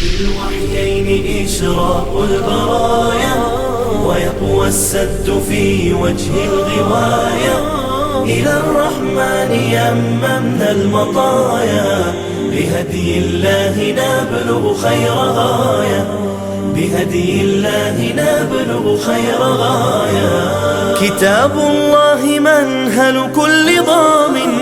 بالوحيين إشراق البرايا ويقوى السد في وجه الغواية إلى الرحمن يممنا المطايا بهدي الله نبلغ خير غاية بهدي الله نبلغ خير غاية كتاب الله منهل كل ضامن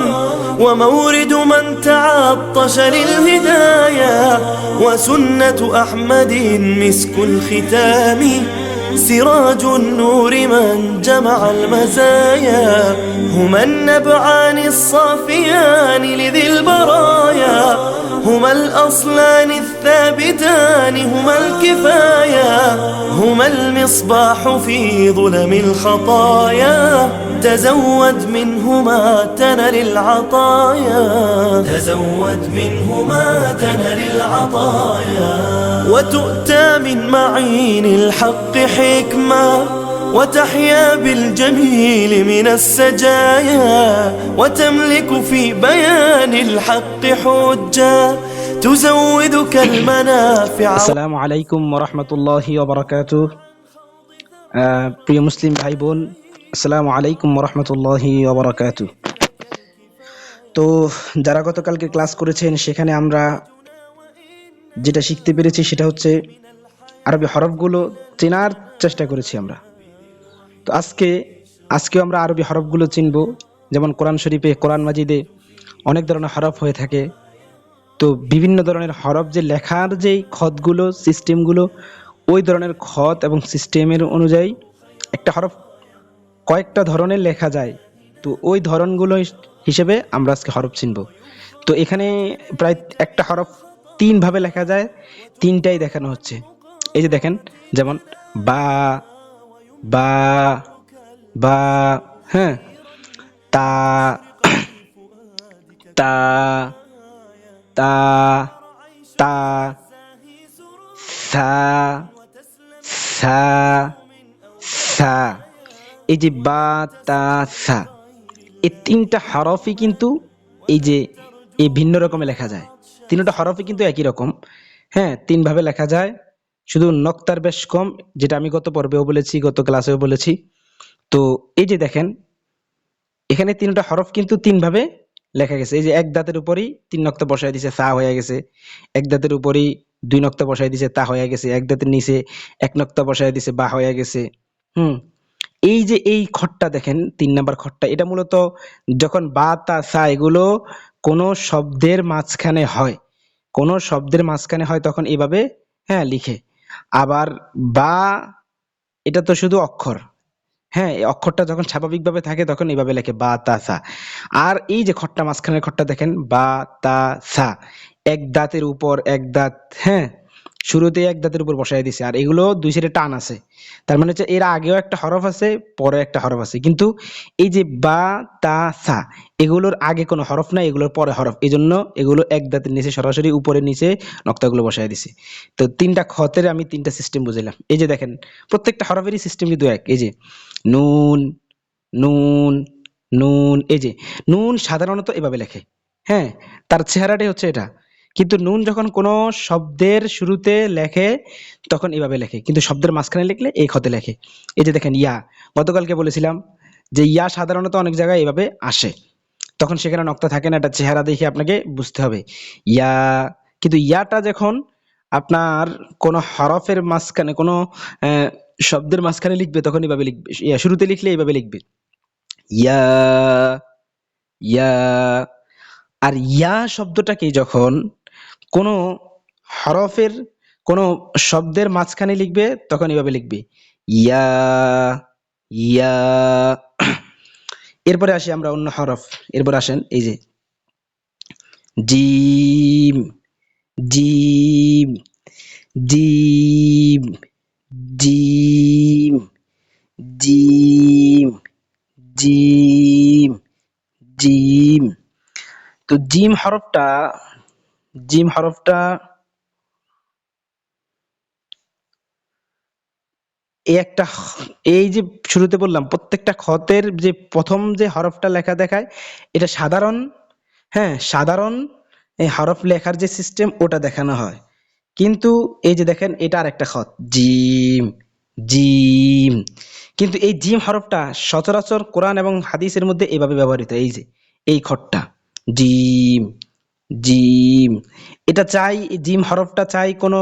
ومورد من تعطش للهداية وسنة أحمد مسك الختام. سراج النور من جمع المزايا هما النبعان الصافيان لذي البرايا. هما الأصلان الثابتان هما الكفاية هما المصباح في ظلم الخطايا. تزود منهما تنل العطايا تزود منهما تنل العطايا وتؤتى من معين الحق حكمة وتحيا بالجميل من السجايا وتملك في بيان الحق حجة تزودك المنافع আসসালামু আলাইকুম রহমতুল্লাহি ওবরাকাত প্রিয় মুসলিম ভাই বোন আসসালামু আলাইকুম রহমতুল্লাহি ওবরাকাত। তো যারা গতকালকে ক্লাস করেছেন, সেখানে আমরা যেটা শিখতে পেরেছি সেটা হচ্ছে আরবি হরফগুলো চেনার চেষ্টা করেছি আমরা। তো আজকে, আজকেও আমরা আরবি হরফগুলো চিনব। যেমন কোরআন শরীফে, কোরআন মাজিদে অনেক ধরনের হরফ হয়ে থাকে। তো বিভিন্ন ধরনের হরফ যে লেখার যেই খতগুলো সিস্টেমগুলো ওই ধরনের খত এবং সিস্টেমের অনুযায়ী একটা হরফ কয়েকটা ধরনের লেখা যায়। তো ওই ধরনগুলো হিস- হিসেবে আমরা আজকে হরফ চিনব। তো এখানে প্রায় একটা হরফ তিনভাবে লেখা যায়, তিনটাই দেখানো হচ্ছে। এই যে দেখেন, যেমন বা বা বা হ্যাঁ তা তা তা তা, সা সা সা এই যে বা, তা, সা, এই তিনটা হরফই কিন্তু এই যে এই ভিন্ন রকমে লেখা যায়। তিনটা হরফই কিন্তু একই রকম। হ্যাঁ তিনভাবে লেখা যায়। শুধু নক্তার বেশ কম, যেটা আমি গত পর্বেও বলেছি, গত ক্লাসেও বলেছি। তো এই যে দেখেন, এখানে তিনটা হরফ কিন্তু তিন ভাবে লেখা গেছে। এই যে এক দাঁতের উপরই তিন নক্তা বসায় দিছে, সা হয়ে গেছে। এক দাঁতের উপরই দুই নক্তা বসায় দিছে, তা হয়ে গেছে। এক দাঁতের নিচে এক নক্তা বসায় দিছে, বা হয়ে গেছে। হুম এই যে এই খটটা দেখেন, তিন নাম্বার খটটা, এটা মূলত যখন বা, তা, সা এগুলো কোনো শব্দের মাঝখানে হয়, কোনো শব্দের মাঝখানে হয় তখন এভাবে হ্যাঁ লিখে। আবার বা, এটা তো শুধু অক্ষর হ্যাঁ এই অক্ষরটা যখন স্বাভাবিকভাবে থাকে তখন এইভাবে লেখে, বা, তা, সা। আর এই যে খট্টা, মাঝখানের খট্টা দেখেন, বা, তা, সা, এক দাঁতের উপর এক দাঁত হ্যাঁ শুরুতে এক দাঁতের উপর বসাই দিছে। আর এগুলো দুই সাইডে টান আছে। তার মানে হচ্ছে এর আগেও একটা হরফ আছে, পরে একটা হরফ আছে। কিন্তু এই যে বা, তা, সা, এগুলোর আগে কোনো হরফ নাই, এগুলোর পরে হরফ। এই জন্য এগুলো এক দাঁতের নিচে সরাসরি উপরে নিচে নক্তাগুলো বসাই দিছে। তো তিনটা খতের আমি তিনটা সিস্টেম বুঝলাম এই যে দেখেন, প্রত্যেকটা হরফেরই সিস্টেম কিন্তু এক। এই যে নুন নুন নুন, এই যে নুন সাধারণত এভাবে লেখে। হ্যাঁ তার চেহারাটাই হচ্ছে এটা। কিন্তু নুন যখন কোনো শব্দের শুরুতে লেখে, তখন এভাবে লেখে। কিন্তু শব্দের মাঝখানে লিখলে এই খতে লেখে। এই যে দেখেন, ইয়া। গতকালকে বলেছিলাম যে, ইয়া সাধারণত অনেক জায়গায় এভাবে আসে। তখন সেখানে নক্তা থাকে না, এটা চেহারা দেখে আপনাকে বুঝতে হবে। ইয়া। কিন্তু ইয়াটা যখন আপনার কোনো হরফের মাঝখানে, কোনো শব্দের মাঝখানে লিখবে, তখন এইভাবে লিখবে। ইয়া, শুরুতে লিখলে এইভাবে লিখবে। ইয়া। ইয়া। আর ইয়া শব্দটাকে যখন কোনো হরফের কোনো শব্দের মাঝখানে লিখবে, তখন এইভাবে লিখবে। ইয়া ইয়া। এরপরে আসি আমরা অন্য হরফ। এরপরে আসেন এই যে, জিম জিম জিম জিম জিম জিম জিম। তো জিম হরফটা জিম হরফটা এই একটা এই যে শুরুতে বললাম, প্রত্যেকটা খতের যে প্রথম যে হরফটা লেখা দেখায়, এটা সাধারণ হ্যাঁ সাধারণ এই হরফ লেখার যে সিস্টেম ওটা দেখানো হয়। কিন্তু এই যে দেখেন, এটা আর একটা খত, জিম জিম। কিন্তু এই জিম হরফটা সচরাচর কোরআন এবং হাদিসের মধ্যে এভাবে ব্যবহৃত, এই যে, এই খটটা জিম। জিম। এটা চাই, জিম হরফটা চাই কোনো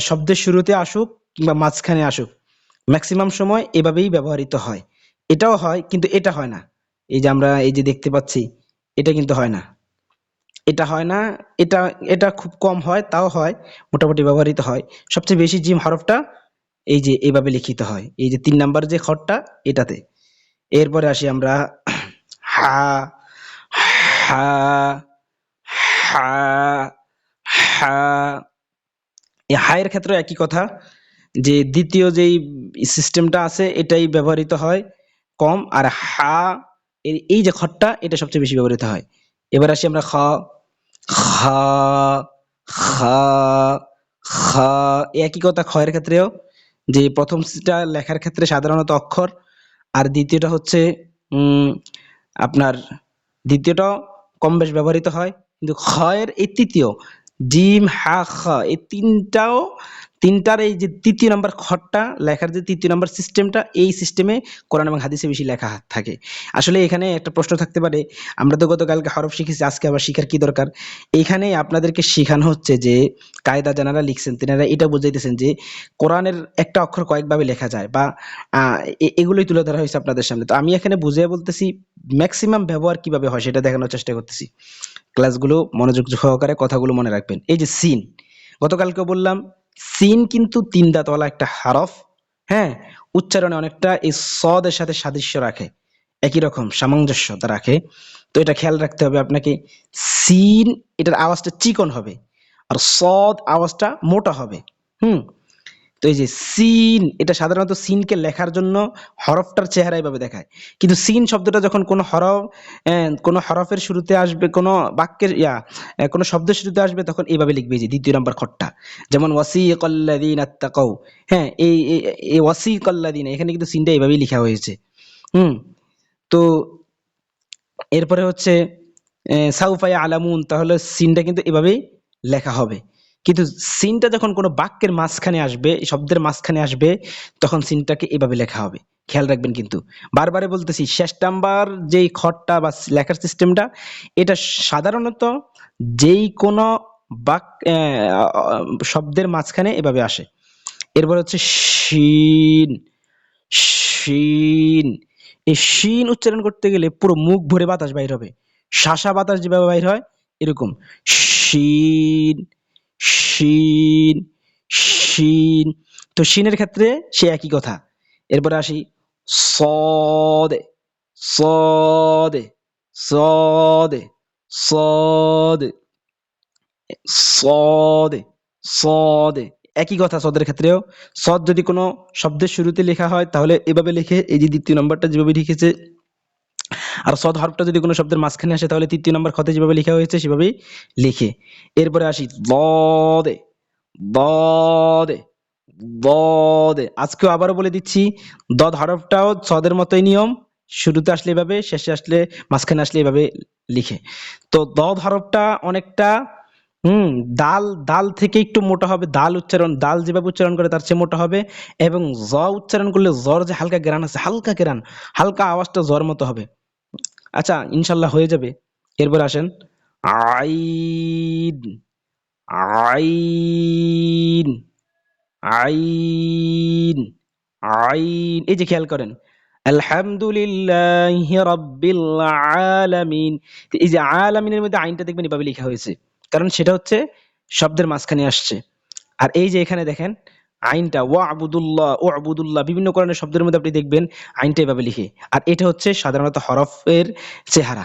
শব্দের শুরুতে আসুক কিংবা মাঝখানে আসুক। ম্যাক্সিমাম সময় এভাবেই ব্যবহৃত হয়। এটাও হয়, কিন্তু এটা হয় না। এই যে আমরা এই যে দেখতে পাচ্ছি, এটা কিন্তু হয় না। এটা হয় না, এটা এটা খুব কম হয়, তাও হয়, মোটামুটি ব্যবহৃত হয়। সবচেয়ে বেশি জিম হরফটা এই যে এইভাবে লিখিত হয়। এই যে তিন নাম্বার যে খরটা, এটাতে। এরপরে আসি আমরা, হা হা হা হা। হায়ের ক্ষেত্রে একই কথা যে দ্বিতীয় যেই সিস্টেমটা আছে, এটাই ব্যবহৃত হয় কম আর হা এর এই যে খটটা, এটা সবচেয়ে বেশি ব্যবহৃত হয়। এবার আসি আমরা খ। একই কথা খয়ের ক্ষেত্রেও যে প্রথমটা লেখার ক্ষেত্রে সাধারণত অক্ষর আর দ্বিতীয়টা হচ্ছে আপনার দ্বিতীয়টা কম বেশ ব্যবহৃত হয়। কিন্তু খয়ের এই তৃতীয় জিম হা, খ, এই তিনটাও, তিনটার এই যে তৃতীয় নাম্বার খরটা, লেখার যে তৃতীয় নাম্বার সিস্টেমটা এই সিস্টেমে কোরআন এবং হাদিসে বেশি লেখা থাকে। আসলে এখানে একটা প্রশ্ন থাকতে পারে, আমরা তো গতকালকে হরফ শিখেছি, আজকে আবার শিখার কি দরকার? এইখানে আপনাদেরকে শেখানো হচ্ছে যে কায়দা জানারা লিখছেন, তেনারা এটা বুঝাইতেছেন যে কোরআনের একটা অক্ষর কয়েকভাবে লেখা যায় বা এগুলোই তুলে ধরা হয়েছে আপনাদের সামনে। তো আমি এখানে বুঝিয়ে বলতেছি ম্যাক্সিমাম ব্যবহার কীভাবে হয় সেটা দেখানোর চেষ্টা করতেছি। ক্লাসগুলো মনোযোগ সহকারে কথাগুলো মনে রাখবেন। এই যে সিন, গতকালকে বললাম, সিন কিন্তু তিন দাঁতওয়ালা একটা হারফ হ্যাঁ? উচ্চারণে অনেকটা এই সদের সাথে সাদৃশ্য রাখে, একই রকম সামঞ্জস্যতা রাখে। তো এটা খেয়াল রাখতে হবে আপনাকে, সিন এটার আওয়াজটা চিকন হবে, আর সদ আওয়াজটা মোটা হবে, হুম? তো এই যে সিন এটা সাধারণত সিনকে লেখার জন্য হরফটার চেহারা এভাবে দেখায়। কিন্তু সিন শব্দটা যখন কোনো হরফ কোনো হরফের শুরুতে আসবে কোনো বাক্যের ইয়া কোনো শব্দের শুরুতে আসবে তখন এইভাবে লিখবে যে দ্বিতীয় নম্বর খটটা যেমন ওয়াসি কল্লাদিন আত্মাকাউ হ্যাঁ এই এই- ওয়াসি কল্লাদিন এখানে কিন্তু সিনটা এইভাবেই লেখা হয়েছে। হুম তো এরপরে হচ্ছে আহ, সাউফায়া আলামুন তাহলে সিনটা কিন্তু এভাবেই লেখা হবে। কিন্তু সিনটা যখন কোনো বাক্যের মাঝখানে আসবে শব্দের মাঝখানে আসবে, তখন সিনটাকে এভাবে লেখা হবে। খেয়াল রাখবেন কিন্তু। বারবারে বলতেছি, শেষ নাম্বার যেই খটটা বা লেখার সিস্টেমটা এটা সাধারণত যেই কোনো বাক শব্দের মাঝখানে এভাবে আসে। এরপর হচ্ছে শিন শিন। এই শিন উচ্চারণ করতে গেলে পুরো মুখ ভরে বাতাস বাইর হবে। শাসা বাতাস যেভাবে বাইর হয়, এরকম। শিন। শিন শিন। তো শিনের ক্ষেত্রে সে একই কথা। এরপরে আসি, সদে সদে সদে সদে সদে সদে। একই কথা সদের ক্ষেত্রেও। সদ যদি কোনো শব্দের শুরুতে লেখা হয়, তাহলে এভাবে লিখে এই যে দ্বিতীয় নম্বরটা যেভাবে লিখেছে আর সদ হরফটা যদি কোনো শব্দের মাঝখানে আসে, তাহলে তৃতীয় নম্বর খতে যেভাবে লেখা হয়েছে, সেভাবেই লিখে। এরপরে আসি, দদে দদে দদে। আজকেও আবারও বলে দিচ্ছি, দদ হরফটাও সদের মতোই নিয়ম। শুরুতে আসলে এভাবে, শেষে আসলে, মাঝখানে আসলে এভাবে লিখে। তো দদ হরফটা অনেকটা, হুম, দাল দাল থেকে একটু মোটা হবে। দাল উচ্চারণ, দাল যেভাবে উচ্চারণ করে, তার চেয়ে মোটা হবে। এবং জ উচ্চারণ করলে, জ্বর যে হালকা গ্রান আছে, হালকা গ্রান, হালকা আওয়াজটা জ্বর মতো হবে। আচ্ছা ইনশাল্লাহ হয়ে যাবে। এরপর আসেন। আইন আইন আইন আইন। এই যে খেয়াল করেন। আলহামদুলিল্লাহ রাব্বিল আলামিন। এই যে আলামিনের মধ্যে আইনটা দেখবেন এভাবে লেখা হয়েছে। কারণ সেটা হচ্ছে শব্দের মাঝখানে আসছে। আর এই যে এখানে দেখেন আইনটা ওয়া আবুদুল্লাহ ও আবুদুল্লাহ বিভিন্ন কোরআনের শব্দের মধ্যে আপনি দেখবেন আইনটা এভাবে লিখে। আর এটা হচ্ছে সাধারণত হরফের চেহারা।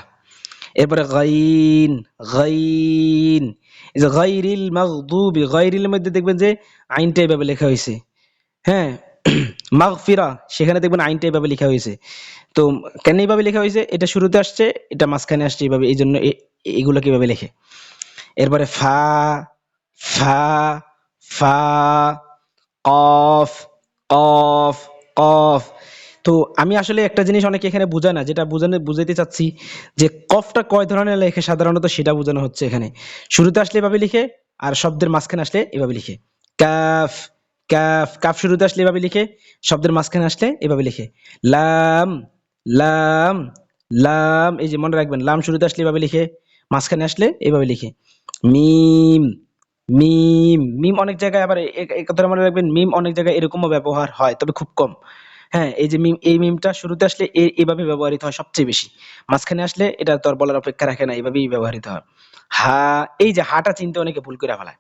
এরপরে গাইন গাইন। গাইরিল মাগদুবি গাইরিল মধ্যে দেখবেন যে আইনটা এভাবে লেখা হয়েছে। হ্যাঁ মাগফিরা, সেখানে দেখবেন আইনটা এভাবে লেখা হয়েছে। তো কেন এইভাবে লেখা হয়েছে? এটা শুরুতে আসছে, এটা মাঝখানে আসছে এইভাবে এই জন্য এগুলো কীভাবে লেখে। এরপরে ফা ফা ফা কফ কফ কফ। তো আমি আসলে একটা জিনিস অনেকে এখানে বোঝায় না, যেটা বোঝানো, বুঝাইতে চাচ্ছি যে কফটা কয় ধরনের লেখে? সাধারণত সেটা বোঝানো হচ্ছে এখানে। শুরুতে আসলে এভাবে লিখে, আর শব্দের মাঝখানে আসলে এভাবে লিখে। কাফ কাফ কাফ শুরুতে আসলে এভাবে লিখে, শব্দের মাঝখানে আসলে এভাবে লিখে। লাম লাম লাম, এই যে মনে রাখবেন, লাম শুরুতে আসলে এভাবে লিখে, মাঝখানে আসলে এভাবে লিখে। মিম মিম মিম অনেক জায়গায় আবার এ- এই কথাটা মনে রাখবেন, মিম অনেক জায়গায় এরকমও ব্যবহার হয়, তবে খুব কম। হ্যাঁ এই যে মিম, এই মিমটা শুরুতে আসলে এইভাবে ব্যবহৃত হয় সবচেয়ে বেশি। মাঝখানে আসলে এটা তো আর বলার অপেক্ষা রাখে না এইভাবেই ব্যবহৃত হয়। হা, এই যে হাটা চিনতে অনেকে ভুল করে ফেলায়।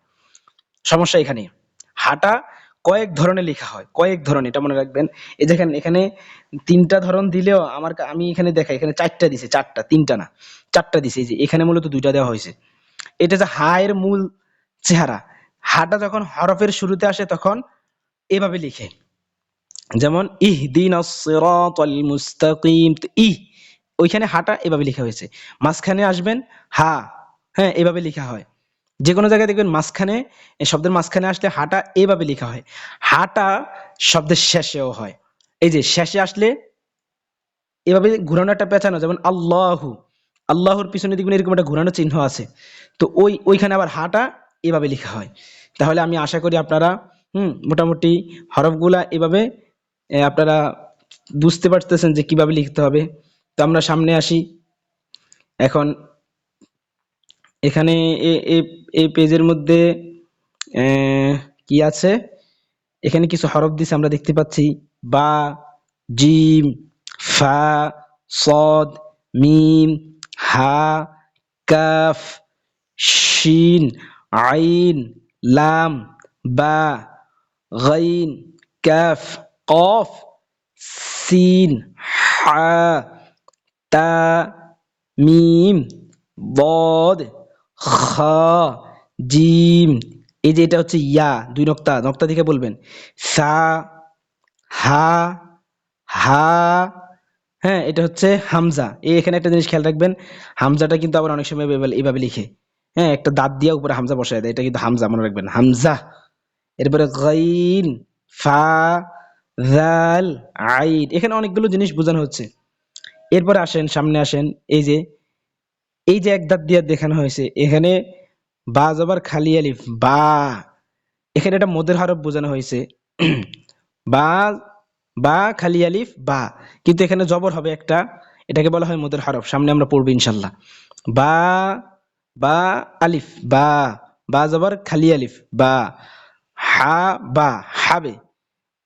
সমস্যা এখানে হাটা কয়েক ধরনের লেখা হয়, কয়েক ধরনের, এটা মনে রাখবেন। এই দেখেন এখানে তিনটা ধরন দিলেও আমার আমি এখানে দেখাই, এখানে চারটা দিছে, চারটা, তিনটা না, চারটা দিছে। এই যে এখানে মূলত দুইটা দেওয়া হয়েছে। এটা যে হায়ের মূল চেহারা। হাটা যখন হরফের শুরুতে আসে তখন এভাবে লিখে। যেমন ইহদিন মুস্তাকিম। তো ইহ, ওইখানে হাটা এভাবে লেখা হয়েছে। মাঝখানে আসবেন, হা। হ্যাঁ এভাবে লেখা হয়। যে কোনো জায়গায় দেখবেন মাঝখানে শব্দের মাঝখানে আসলে হাটা এভাবে লেখা হয়। হাটা শব্দের শেষেও হয়। এই যে, শেষে আসলে এভাবে ঘুরানো একটা পেঁচানো যেমন, আল্লাহু। আল্লাহর পিছনে দেখবেন এরকম একটা ঘুরানো চিহ্ন আছে। তো ওই, ওইখানে আবার হাটা এভাবে লেখা হয়। তাহলে আমি আশা করি আপনারা, হুম, মোটামুটি হরফগুলা এভাবে আপনারা বুঝতে পারতেছেন যে কীভাবে লিখতে হবে। তো আমরা সামনে আসি। এখন এখানে এই পেজের মধ্যে কি আছে? এখানে কিছু হরফ দিছে আমরা দেখতে পাচ্ছি। বা, জিম, ফা, সদ, মিম, হা, কাফ, শিন আইন, লাম, বা, গাইন ক্যাফ কফ, সিন, হা, তা, মিম, বদ, খ, জিম। এই যে এটা হচ্ছে ইয়া, দুই নক্তা নক্তা দেখে বলবেন। সা, হা হা হ্যাঁ এটা হচ্ছে হামজা। এখানে একটা জিনিস খেয়াল রাখবেন, হামজাটা কিন্তু আবার অনেক সময় এভাবে লিখে। হ্যাঁ একটা দাঁত দিয়ে উপরে হামজা বসায় দেয়, এটা কিন্তু হামজা, মনে রাখবেন, হামজা। এরপরে গাইন, ফা জাল আইন, এখানে অনেকগুলো জিনিস বোঝানো হচ্ছে। এরপরে আসেন, সামনে আসেন, এই যে এই যে এক দাঁত দিয়ে দেখানো হয়েছে, এখানে বা জবর খালি আলিফ, বা, এখানে একটা মদের হরফ বোঝানো হয়েছে। বা বা, খালি আলিফ, বা, কিন্তু এখানে জবর হবে একটা, এটাকে বলা হয় মদের হরফ, সামনে আমরা পড়ব ইনশাল্লাহ। বা বা আলিফ, বা বা জবর খালি আলিফ, বা, হা, বা, হাবে।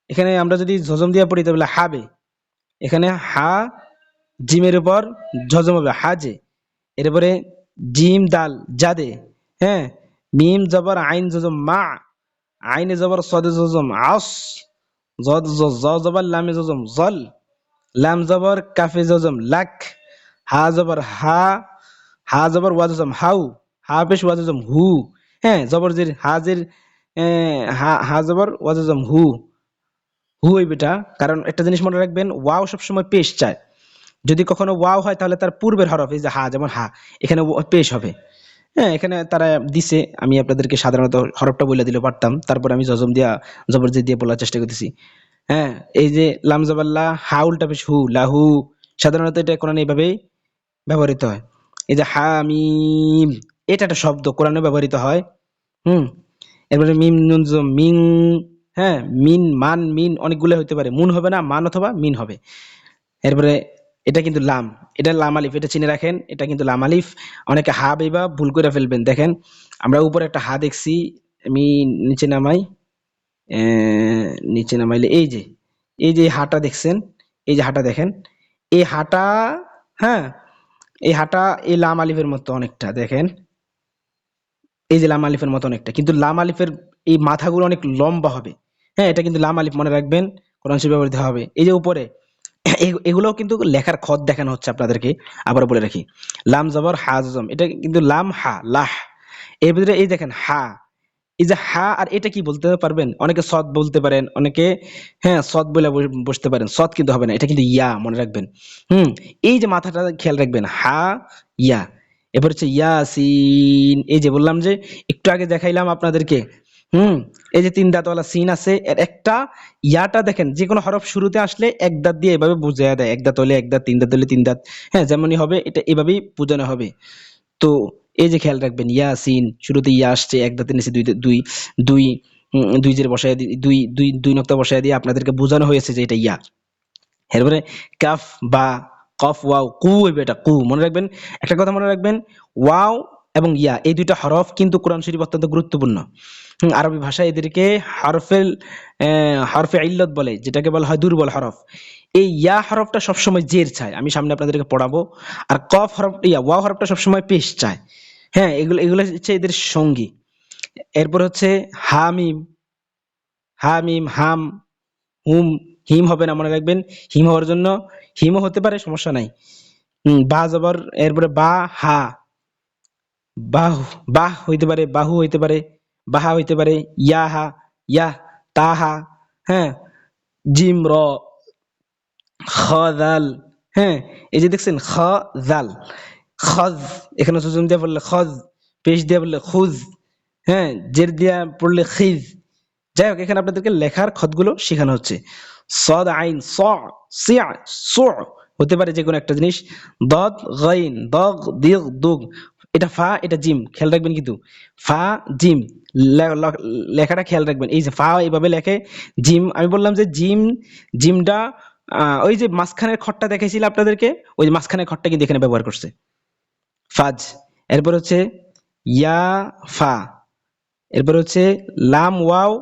এখানে আমরা যদি জজম দিয়ে পড়ি, তাহলে হাবে। এখানে হা, জিমের উপর ঝজম হবে, হাজে। এরপরে জিম দাল, জাদে। হ্যাঁ মিম, জবর, আইন জজম মা। আইনে জবর, সদে জজম আস। জদ জবর, লামে জজম জল। লাম, জবর, কাফে জজম লাক। হা, জবর, হা হা জবর ওয়া জজম হাউ, হা পেশ ওয়া জজম হু হ্যাঁ জবর জির হাজির হা হা জবর ওয়া জজম হু হু ওই বেটা কারণ একটা জিনিস মনে রাখবেন ওয়াও সবসময় পেশ চায় যদি কখনো ওয়াও হয়, তাহলে তার পূর্বের হরফ এই যে হা, যেমন হা, এখানে পেশ হবে। হ্যাঁ এখানে তারা দিছে, আমি আপনাদেরকে সাধারণত হরফটা বলে দিলে পারতাম, তারপর আমি জজম দিয়া জবরজি দিয়ে বলার চেষ্টা করতেছি। হ্যাঁ এই যে লাম জবাল্লা, হা, উল্টা পেশ হু, লাহু, সাধারণত এটা কোরআনে এইভাবেই ব্যবহৃত হয়। এই যে হা মিম এটা একটা শব্দ, কোরআনে ব্যবহৃত হয়। হুম? এরপরে মিম, নুন মিং হ্যাঁ মিন, মান, মিন অনেকগুলো হতে পারে। মুন হবে না, মান অথবা মিন হবে। এরপরে এটা কিন্তু লাম, এটা লাম আলিফ, এটা চিনে রাখেন, এটা কিন্তু লাম আলিফ। অনেকে হা বেবা ভুল করে ফেলবেন। দেখেন, আমরা উপরে একটা হা দেখছি, আমি নিচে নামাই নিচে নামাইলে এই যে এই যে হাটা দেখছেন, এই যে হাটা দেখেন, এই হাটা হ্যাঁ এই হাটা এই লাম আলিফের মতো অনেকটা, দেখেন। এই যে লাম আলিফের মতো অনেকটা, কিন্তু লাম আলিফের এই মাথাগুলো অনেক লম্বা হবে। হ্যাঁ এটা কিন্তু লাম আলিফ মনে রাখবেন, কোরআন ব্যবহৃত হবে। এই যে উপরে এগুলোও কিন্তু লেখার খদ দেখানো হচ্ছে আপনাদেরকে, আবার বলে রাখি। লাম জবর, হা জম এটা কিন্তু লাম, হা, লাহ। এর ভিতরে এই দেখেন, হা এই যে হা আর এটা কি বলতে পারবেন? অনেকে সৎ বলতে পারেন, অনেকে হ্যাঁ সৎ বলে বস- বসতে পারেন, সৎ কিন্তু হবে না, এটা কিন্তু ইয়া মনে রাখবেন। হুম, এই যে মাথাটা খেয়াল রাখবেন, হা, ইয়া। এবার হচ্ছে ইয়াসিন, এই যে বললাম যে একটু আগে দেখাইলাম আপনাদেরকে, হুম, এই যে তিন দাঁতওয়ালা সিন আছে, এর একটা ইয়াটা দেখেন যে কোনো হরফ শুরুতে আসলে এক দাঁত দিয়ে এভাবে বুঝাইয়া দেয়, এক দাঁত হলে এক দাঁত, তিন দাঁত হলে তিন দাঁত হ্যাঁ যেমনই হবে, এটা এভাবেই বোঝানো হবে। তো এই যে খেয়াল রাখবেন, ইয়াসিন শুরুতে ইয়া আসছে, এক দাঁতের নিচে দুই দুই দুই দুই জের বসায় দুই দুই দুই নক্তা বসায় দিয়ে আপনাদেরকে বোঝানো হয়েছে যে এটা ইয়া। এরপরে কাফ, বা, কফ, ওয়াও, কু হইবে এটা কু, মনে রাখবেন। একটা কথা মনে রাখবেন, ওয়াও এবং ইয়া, এই দুইটা হরফ কিন্তু কোরআন শরীফ অত্যন্ত গুরুত্বপূর্ণ। আরবি ভাষায় এদেরকে হরফেল হরফে ইল্লত বলে, যেটাকে বলা হয় দুর্বল হরফ। এই ইয়া হরফটা সবসময় জের চায়। আমি সামনে আপনাদেরকে পড়াবো। আর কফ হরফ, ইয়া, ওয়াও হরফটা সবসময় পেশ চায়। হ্যাঁ এগুলো এগুলো হচ্ছে এদের সঙ্গী। এরপর হচ্ছে হামিম হামিম, হাম, হুম, হিম হবে না, মনে রাখবেন। হিম হওয়ার জন্য হিমও হতে পারে, সমস্যা নাই। বা জবর, এরপরে বা, হা। বাহ বাহ হইতে পারে, বাহু হইতে পারে, বাহা হইতে পারে, ইয়াহা ইয়া তাহা হ্যাঁ জিম, র, খ খাল হ্যাঁ এই যে দেখছেন, খ জাল খজ, এখানে সুজুম দিয়ে বললে খজ, পেশ দিয়ে বললে খুজ হ্যাঁ জের দিয়া পড়লে খিজ। যাই হোক, এখানে আপনাদেরকে লেখার খতগুলো শেখানো হচ্ছে। সদ, আইন, স সিয়া স, হতে পারে যে কোনো একটা জিনিস। দদ, গাইন, দগ, দিগ, দুগ। এটা ফা, এটা জিম, খেয়াল রাখবেন কিন্তু। ফা, জিম লেখাটা খেয়াল রাখবেন। এই যে ফা এইভাবে লেখে, জিম, আমি বললাম যে জিম, জিমটা ওই যে মাঝখানের খটটা দেখাইছিল আপনাদেরকে, ওই যে মাঝখানের খটটা কিন্তু এখানে ব্যবহার করছে। ফাজ। এরপর হচ্ছে ইয়া, ফা। এরপর হচ্ছে লাম, ওয়াও।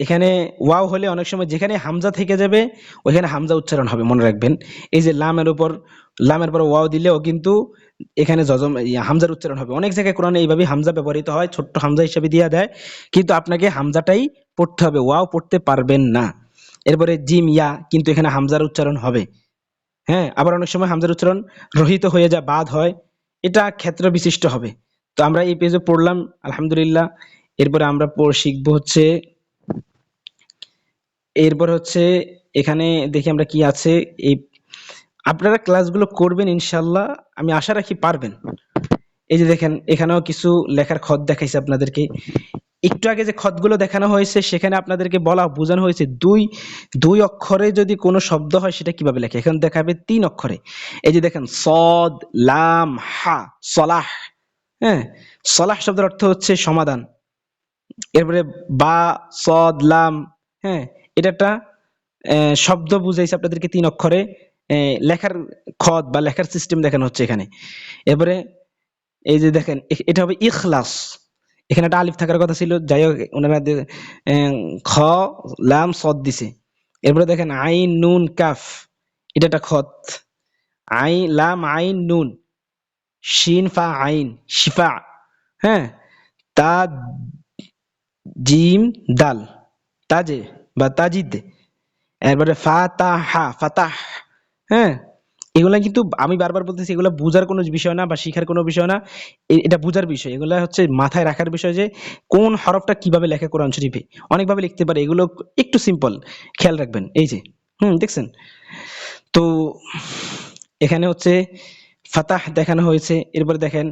এখানে ওয়াও হলে অনেক সময় যেখানে হামজা থেকে যাবে, ওইখানে হামজা উচ্চারণ হবে, মনে রাখবেন। এই যে লামের উপর, লামের পর ওয়াও দিলেও কিন্তু এখানে জজম হামজার উচ্চারণ হবে। অনেক জায়গায় কোরআনে এইভাবে হামজা ব্যবহৃত হয়, ছোট্ট হামজা হিসেবে দেওয়া দেয়, কিন্তু আপনাকে হামজাটাই পড়তে হবে, ওয়াও পড়তে পারবেন না। এরপরে জিম, ইয়া, কিন্তু এখানে হামজার উচ্চারণ হবে। হ্যাঁ আবার অনেক সময় হামজার উচ্চারণ রহিত হয়ে যায়, বাদ হয়। এটা ক্ষেত্র বিশিষ্ট হবে। তো আমরা এই পেজে পড়লাম, আলহামদুলিল্লাহ। এরপরে আমরা শিখব হচ্ছে, এরপর হচ্ছে এখানে দেখি আমরা কি আছে। এই, আপনারা ক্লাসগুলো করবেন ইনশাল্লাহ আমি আশা রাখি পারবেন। এই যে দেখেন, এখানেও কিছু লেখার খত দেখাইছে আপনাদেরকে। একটু আগে যে খতগুলো দেখানো হয়েছে, সেখানে আপনাদেরকে বলা, বোঝানো হয়েছে দুই দুই অক্ষরে যদি কোনো শব্দ হয়, সেটা কীভাবে লেখে? এখন দেখাবে তিন অক্ষরে। এই যে দেখেন, সদ, লাম, হা, সলাহ হ্যাঁ? সলাহ শব্দের অর্থ হচ্ছে সমাধান। এরপরে বা, সদ, লাম হ্যাঁ? এটা একটা শব্দ বুঝাইছে আপনাদেরকে তিন অক্ষরে। লেখার খত বা লেখার সিস্টেম দেখানো হচ্ছে এখানে। এরপরে, এই যে দেখেন এটা হবে ইখলাস। এখানে একটা আলিফ থাকার কথা ছিল, যাই হোক, ওনারা খ, লাম, সদ দিছে। এরপরে দেখেন, আইন, নুন, কাফ, এটা একটা খত। আই, লাম, আইন, নুন, শিন, ফা, আইন, শিফা হ্যাঁ? তা, জিম, দাল, তাজে বা তাজিদ। এরপরে ফাতাহা, ফাতাহ হ্যাঁ? এগুলা কিন্তু আমি বারবার বলতেছি, এগুলো বুঝার কোনো বিষয় না বা শিখার কোনো বিষয় না। এটা বুঝার বিষয়। এগুলো হচ্ছে মাথায় রাখার বিষয় যে কোন হরফটা কীভাবে লেখা কোরআন শরীফে। অনেকভাবে লিখতে পারে, এগুলো একটু সিম্পল খেয়াল রাখবেন, এই যে, হুম, দেখছেন? তো এখানে হচ্ছে ফাতাহ দেখানো হয়েছে। এরপরে দেখেন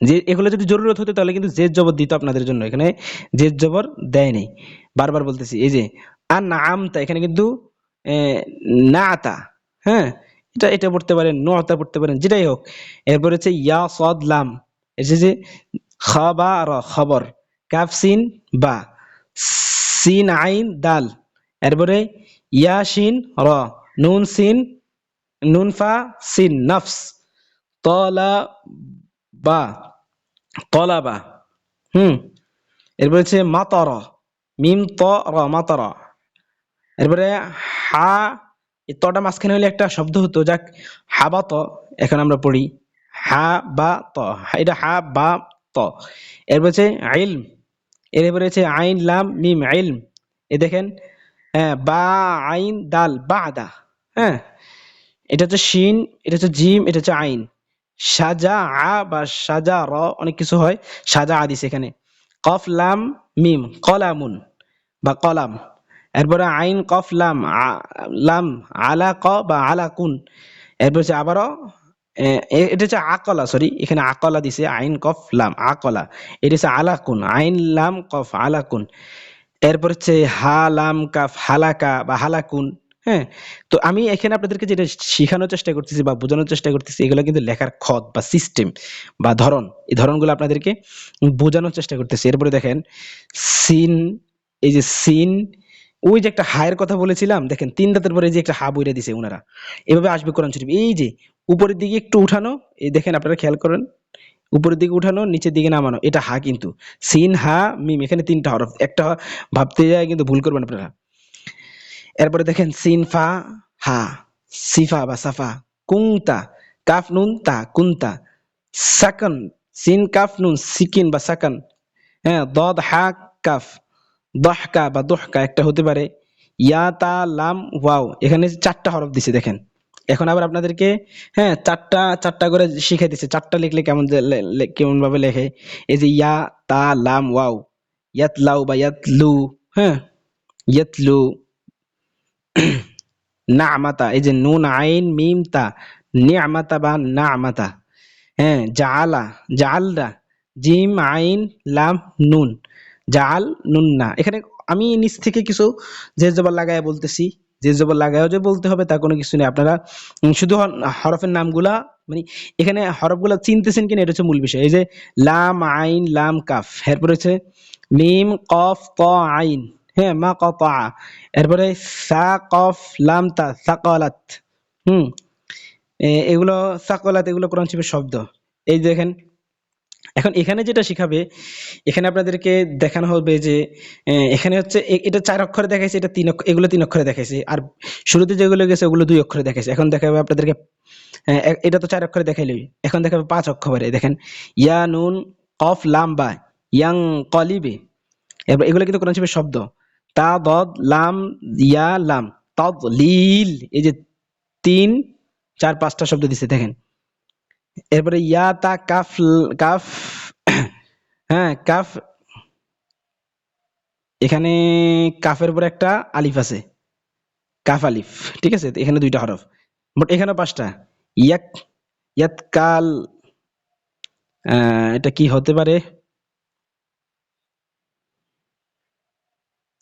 যে এগুলো যদি জরুরত হতো তাহলে কিন্তু জেদ জবর দিত আপনাদের জন্য। এখানে জেদ জবর দেয় নেই। বারবার বলতেছি, এই যে আর না আমতা এখানে কিন্তু না আতা হ্যাঁ এটা এটা পড়তে পারেন নোয়াতা পড়তে পারেন, যেটাই হোক। এরপর হচ্ছে ইয়া সদ লাম। এসে যে খবা র খবর। কাফ, সিন, বা। সিন, আইন, দাল। এরপরে ইয়া সিন র। নুন, সিন, নুন, ফা, সিন, নফস। তলা, বা। তলাবা। হুম। এরপরে হচ্ছে মাতর। মিম ত, র, মাতর। এরপরে হা এই তটা মাঝখানে হলে একটা শব্দ হতো যাক হাবা ত এখন আমরা পড়ি হা বা ত এটা হা বা ত। এরপর হচ্ছে আইলম এরপরে হচ্ছে আইন লাম মিম আইলম এ দেখেন হ্যাঁ, বা আইন দাল বা আদা হ্যাঁ? এটা হচ্ছে শিন এটা হচ্ছে জিম এটা হচ্ছে আইন। সাজা আ বা সাজা র অনেক কিছু হয় সাজা আদিস এখানে। কফ লাম মিম কলামুন বা কলাম। এরপরে আইন কফ লাম লাম, আলা ক বা আলা কুন। এরপর হচ্ছে আবারও এটা হচ্ছে আকলা সরি এখানে আকলা দিছে, আইন কফ লাম, আকলা। এটা হচ্ছে আলা কুন, আইন লাম কফ, আলা কুন। এরপর হচ্ছে হা, লাম, কাফ, হালাকা বা হালাকুন হ্যাঁ? তো আমি এখানে আপনাদেরকে যেটা শেখানোর চেষ্টা করতেছি বা বোঝানোর চেষ্টা করতেছি, এগুলো কিন্তু লেখার খত বা সিস্টেম বা ধরন। এই ধরনগুলো আপনাদেরকে বোঝানোর চেষ্টা করতেছি। এরপরে দেখেন, সিন, এই যে সিন ওই যে একটা হায়ের কথা বলেছিলাম, দেখেন, তিন দাঁতের পরে যে একটা হা বইরে দিছে ওনারা এভাবে আসবে কোরআন শরীফ। এই যে, উপরের দিকে একটু উঠানো, এই দেখেন আপনারা খেয়াল করেন, উপরের দিকে উঠানো, নিচের দিকে নামানো, এটা হা কিন্তু। সিন, হা, মিম, এখানে তিনটা হরফ। একটা ভাবতে যায় কিন্তু ভুল করবেন আপনারা। এরপরে দেখেন, সিন, ফা, হা, সিফা বা সাফা, কুংতা, কাফ, নুন, তা, কুন্তা, সাকন, সিন, কাফ, নুন, সিকিন বা সাকান হ্যাঁ দদ, হা, কাফ। দহকা বা দহকা একটা হতে পারে। ইয়া, তা, লাম, ওয়াও, এখানে চারটা হরফ দিছে, দেখেন। এখন আবার আপনাদেরকে হ্যাঁ চারটা চারটা করে শিখে দিছে। চারটা লিখলে কেমন কেমন ভাবে লেখে? এই যে ইয়া, তা, লাম, ওয়াও, ইয়াত লাউ বা ইয়াত লু হ্যাঁ ইয়াত লু, নামাতা, এই যে নুন, আইন, মিম, তা নিয়ামাতা বা নামাতা হ্যাঁ জাআলা জাআলরা জিম, আইন, লাম, নুন। জাআল নুন না। এখানে আমি নিচ থেকে কিছু যে জবর লাগায় বলতেছি। যে জবর লাগায়ও যে বলতে হবে তা কোনো কিছু নেই। আপনারা শুধু হর- হরফের নামগুলা মানে এখানে হরফগুলা চিনতেছেন কিনা এটা হচ্ছে মূল বিষয়। এই যে লাম আইন, লাম কাফ, এরপরে হচ্ছে মিম, কফ, ক, আইন হ্যাঁ মা, ক কতা এরপরে সা, কফ, লাম, তা, সাকালাত, হুম। এগুলো সাকালাত, এগুলো কোরআন শরীফের শব্দ। এই দেখেন এখন এখানে যেটা শিখাবে, এখানে আপনাদেরকে দেখানো হবে যে এখানে হচ্ছে এটা চার অক্ষরে দেখাইছে, এটা তিন অক্ষর এগুলো তিন অক্ষরে দেখাইছে। আর শুরুতে যেগুলো গেছে, ওগুলো দুই অক্ষরে দেখাইছে। এখন দেখাবে আপনাদেরকে এটা তো চার অক্ষরে দেখাইলই এখন দেখাবে পাঁচ অক্ষরে দেখেন, ইয়া নুন, কফ, লাম, বা, ইয়াং, কলিবে। এবার এগুলো কিন্তু শরীফের শব্দ। তা, দদ, লাম, ইয়া, লাম, তদ, লিল। এই যে তিন, চার, পাঁচটা শব্দ দিছে, দেখেন। এরপরে ইয়া তা কাফ কাফ হ্যাঁ কাফ, এখানে কাফের উপরে একটা আলিফ আছে। কাফ আলিফ, ঠিক আছে? এখানে দুইটা হরফ। মোট এখানে পাঁচটা। ইয়াক ইয়াত কাল এটা কি হতে পারে?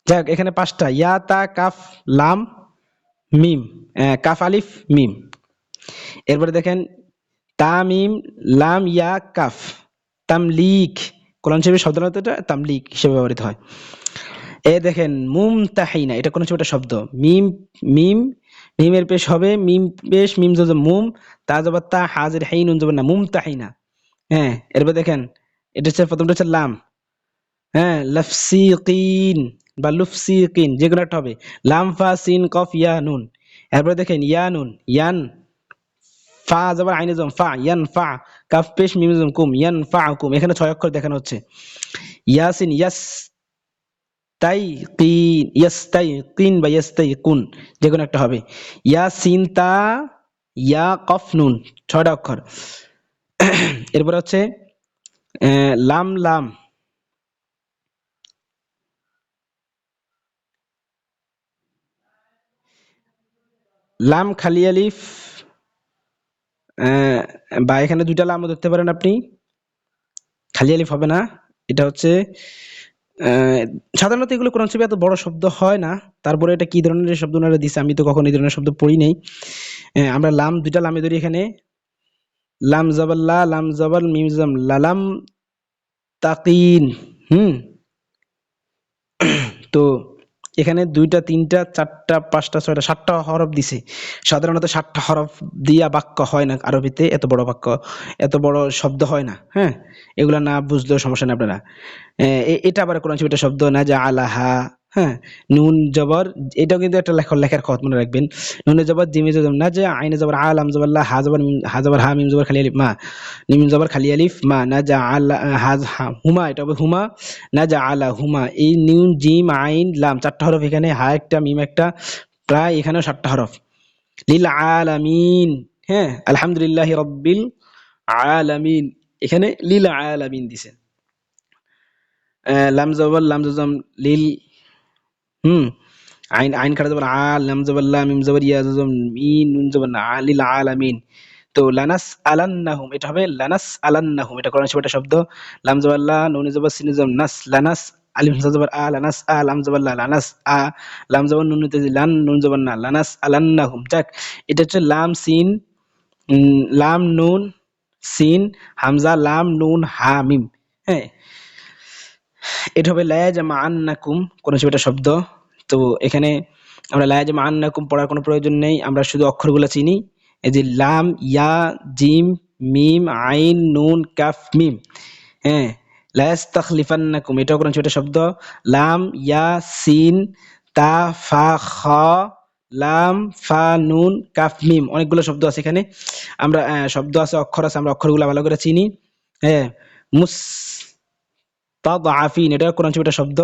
যাই হোক, এখানে পাঁচটা। ইয়া, তা, কাফ, লাম, মিম কাফ আলিফ, মিম। এরপরে দেখেন তামিম, লাম, ইয়া, কাফ। তামলিক। কোরআন শরীফের শব্দ নামে তো এটা? তামলিক হিসেবে ব্যবহৃত হয়। এ দেখেন মুম তাহিনা এটা কোন একটা শব্দ। মিম মিম, মিমের পেশ হবে, মিম পেশ, মিম জজ মুম, তা জবর তা, হাজির হাইন উন না মুম তাহিনা হ্যাঁ এরপর দেখেন, এটা হচ্ছে, প্রথমটা হচ্ছে লাম। হ্যাঁ লাফসিকিন বা লুফসিকিন যে কোনো একটা হবে। লাম, ফা, সিন, কফ, ইয়া, নুন। এরপরে দেখেন, ইয়া, নুন, ইয়ান। ফা জবর আইনে জম ফা, ইয়ান, ফা, কাফ, পেশ, মিম জম কুম, ইয়ান, ফা, কুম, এখানে ছয় অক্ষর দেখানো হচ্ছে। ইয়াসিন ইয়াস তাই কিন ইয়াস তাই কিন বা ইয়াস তাই কুন যে কোনো একটা হবে। ইয়াসিন, তা, ইয়া, কফ, নুন, ছয়টা অক্ষর। এরপর হচ্ছে লাম লাম। লাম, খালি, আলিফ বা এখানে দুইটা লামও ধরতে পারেন আপনি। খালি আলিফ হবে না। এটা হচ্ছে সাধারণত এগুলো কোরআন শরীফে এত বড় শব্দ হয় না। তারপরে এটা কি ধরনের শব্দ ওনারা দিছে? আমি তো কখনো এই ধরনের শব্দ পড়ি নাই। আমরা লাম, দুইটা লামে ধরি এখানে। লাম জবাল্লা লাম জবাল মিউজাম লালাম তাকিন। হুম। তো এখানে দুইটা, তিনটা, চারটা, পাঁচটা, ছয়টা, সাতটা হরফ দিছে। সাধারণত সাতটা হরফ দিয়া বাক্য হয় না আরবিতে, এত বড় বাক্য, এত বড় শব্দ হয় না হ্যাঁ? এগুলা না বুঝলেও সমস্যা নেই আপনারা। এটা আবার কোরআন শব্দ না যে আলাহা হ্যাঁ নুন, জবর, এটাও কিন্তু একটা লেখার লেখার খত মনে রাখবেন। নুনে জবর, জিমে জবর, না যে আইনে জবর, আলাম জবরল্লাহ হা জবর হা জবর, হা, মিম জবর, খালি আলিফ, মা। নিম জবর, খালি আলিফ, মা, না যা আলা হা হুমা, এটা হবে হুমা, না যা আলা, হুমা। এই নুন, জিম, আইন, লাম, চারটা হরফ এখানে, হা একটা, মিম একটা, প্রায় এখানেও সাতটা হরফ। লিল আলামিন হ্যাঁ আলহামদুলিল্লাহ রব্বিল আলামিন। এখানে লিল আলামিন দিছে। লাম জবর, লাম জজম লিল হুম আইন আইন খাড়া জবর আ লাম জবর মিম জবর ইয়া জজম মিন নুন জবর না আ, লিল আলামিন। তো লানাস আলান্নাহুম এটা হবে লানাস আলান্নাহুম এটা কোরআন একটা শব্দ। লাম জবর নুন জবর সিন জবর নাস লানাস আলিফ হামজা জবর আ লানাস আ লাম জবর লানাস আ লাম জবর নুন তেজি লান নুন জবর না লানাস আলান্নাহুম যাক এটা হচ্ছে লাম সিন লাম নুন সিন হামজা লাম নুন হা মিম হ্যাঁ। এটা হবে লায়াজামা আন্নাকুম কোন একটা শব্দ। তো এখানে আমরা লায়াজামা আন্নাকুম পড়ার কোনো প্রয়োজন নেই, আমরা শুধু অক্ষরগুলো চিনি। এই যে লাম, ইয়া, জিম, মিম, আইন, নুন, কাফ, মিম। হ্যাঁ লায়াস্তাখলিফান্নাকুম এটাও কোনো ছোট শব্দ। লাম, ইয়া, সিন, তা, ফা, খ, লাম, ফা, নুন, কাফ, মিম, অনেকগুলো শব্দ আছে এখানে। আমরা শব্দ আছে, অক্ষর আছে, আমরা অক্ষরগুলো ভালো করে চিনি। হ্যাঁ মুস তাদআফিন এটা কোরআন শরীফের শব্দ।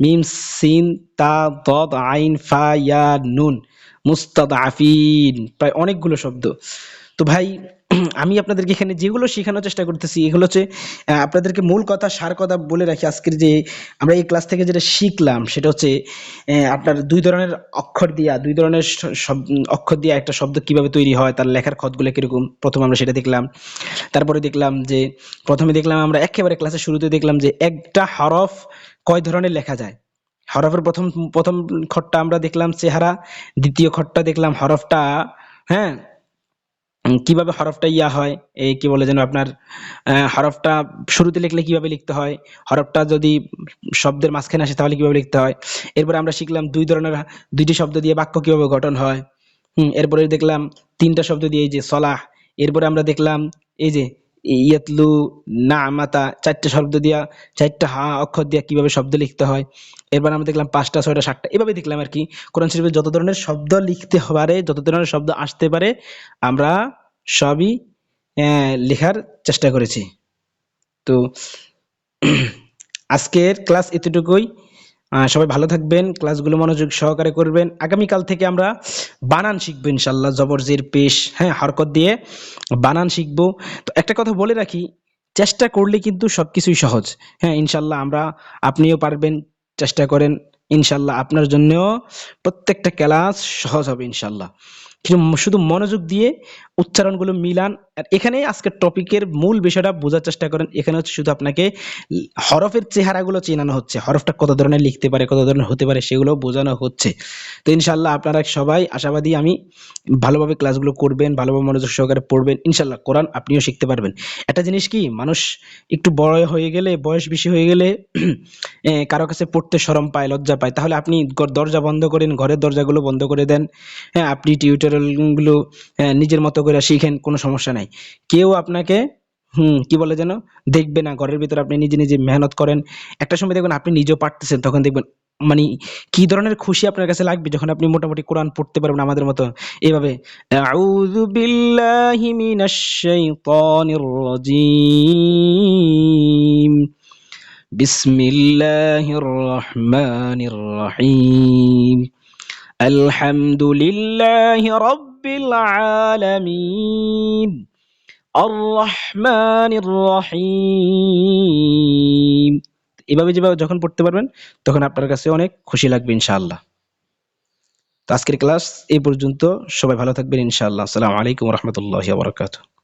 মিম, সিন, তা, দদ, আইন, ফা, ইয়া, নুন মুস্তাদআফিন প্রায় অনেকগুলো শব্দ। তো ভাই আমি আপনাদেরকে এখানে যেগুলো শেখানোর চেষ্টা করতেছি, এগুলো হচ্ছে আপনাদেরকে মূল কথা, সার কথা বলে রাখি আজকের যে আমরা এই ক্লাস থেকে যেটা শিখলাম, সেটা হচ্ছে আপনার দুই ধরনের অক্ষর দিয়া, দুই ধরনের অক্ষর দিয়া একটা শব্দ কীভাবে তৈরি হয়, তার লেখার খতগুলো কীরকম, প্রথম আমরা সেটা দেখলাম। তারপরে দেখলাম যে, প্রথমে দেখলাম আমরা একেবারে ক্লাসের শুরুতে দেখলাম যে, একটা হরফ কয় ধরনের লেখা যায়? হরফের প্রথম প্রথম খটটা আমরা দেখলাম চেহারা, দ্বিতীয় খটটা দেখলাম হরফটা হ্যাঁ? কীভাবে হরফটা ইয়া হয়? এই কি বলে যেন আপনার হরফটা শুরুতে লিখলে কীভাবে লিখতে হয়? হরফটা যদি শব্দের মাঝখানে আসে তাহলে কীভাবে লিখতে হয়? এরপরে আমরা শিখলাম দুই ধরনের, দুইটি শব্দ দিয়ে বাক্য কীভাবে গঠন হয়। হম, এরপরে দেখলাম তিনটা শব্দ দিয়ে এই যে সলাহ। এরপরে আমরা দেখলাম এই যে ইয়াতলু না মাতা চারটা শব্দ দিয়া, চারটা হা অক্ষর দিয়া কীভাবে শব্দ লিখতে হয়। এরপর আমরা দেখলাম পাঁচটা, ছয়টা, সাতটা এভাবে দেখলাম আর কি। কোরআন শরীফে যত ধরনের শব্দ লিখতে পারে, যত ধরনের শব্দ আসতে পারে, আমরা সবই লেখার চেষ্টা করেছি। তো, আজকের ক্লাস এতটুকুই। সবাই ভালো থাকবেন, ক্লাসগুলো মনোযোগ সহকারে করবেন। আগামীকাল থেকে আমরা বানান শিখব ইনশাল্লাহ জবর জের, পেশ হ্যাঁ হরকত দিয়ে বানান শিখব। তো একটা কথা বলে রাখি, চেষ্টা করলে কিন্তু সবকিছুই সহজ। হ্যাঁ ইনশাল্লাহ আমরা, আপনিও পারবেন, চেষ্টা করেন ইনশাল্লাহ আপনার জন্যও প্রত্যেকটা ক্লাস সহজ হবে ইনশাল্লাহ কিন্তু শুধু মনোযোগ দিয়ে উচ্চারণগুলো মিলান। আর এখানে আজকের টপিকের মূল বিষয়টা বোঝার চেষ্টা করেন। এখানে হচ্ছে শুধু আপনাকে হরফের চেহারাগুলো চেনানো হচ্ছে। হরফটা কত ধরনের লিখতে পারে, কত ধরনের হতে পারে সেগুলো বোঝানো হচ্ছে। তো ইনশাল্লাহ আপনারা সবাই, আশাবাদী আমি, ভালোভাবে ক্লাসগুলো করবেন, ভালোভাবে মনোযোগ সহকারে পড়বেন। ইনশাল্লাহ কোরআন আপনিও শিখতে পারবেন। একটা জিনিস কি, মানুষ একটু বড় হয়ে গেলে, বয়স বেশি হয়ে গেলে কারও কাছে পড়তে শরম পায়, লজ্জা পায়। তাহলে আপনি দরজা বন্ধ করেন, ঘরের দরজাগুলো বন্ধ করে দেন। হ্যাঁ আপনি টিউটোরিয়ালগুলো নিজের মতো করে শিখেন, কোনো সমস্যা নাই। কেউ আপনাকে, হুম, কি বলে যেন, দেখবে না, ঘরের ভিতরে আপনি নিজে নিজে মেহনত করেন। একটা সময় দেখবেন আপনি নিজেও পারতেছেন, তখন দেখবেন মানে কি ধরনের খুশি আপনার কাছে লাগবে যখন আপনি মোটামুটি কোরআন পড়তে পারবেন আমাদের মতো। এইভাবে আউযু বিল্লাহি বিসমিল্লাহির রহমানির রহিম। আলহামদুলিল্লাহি রাব্বিল আলামিন। আর রহমানির রহিম। এভাবে যেভাবে যখন পড়তে পারবেন, তখন আপনার কাছে অনেক খুশি লাগবে ইনশাআল্লাহ। তো আজকের ক্লাস এই পর্যন্ত। সবাই ভালো থাকবেন ইনশাআল্লাহ। আসসালামু আলাইকুম রহমতুল্লাহ বারকাতুহ।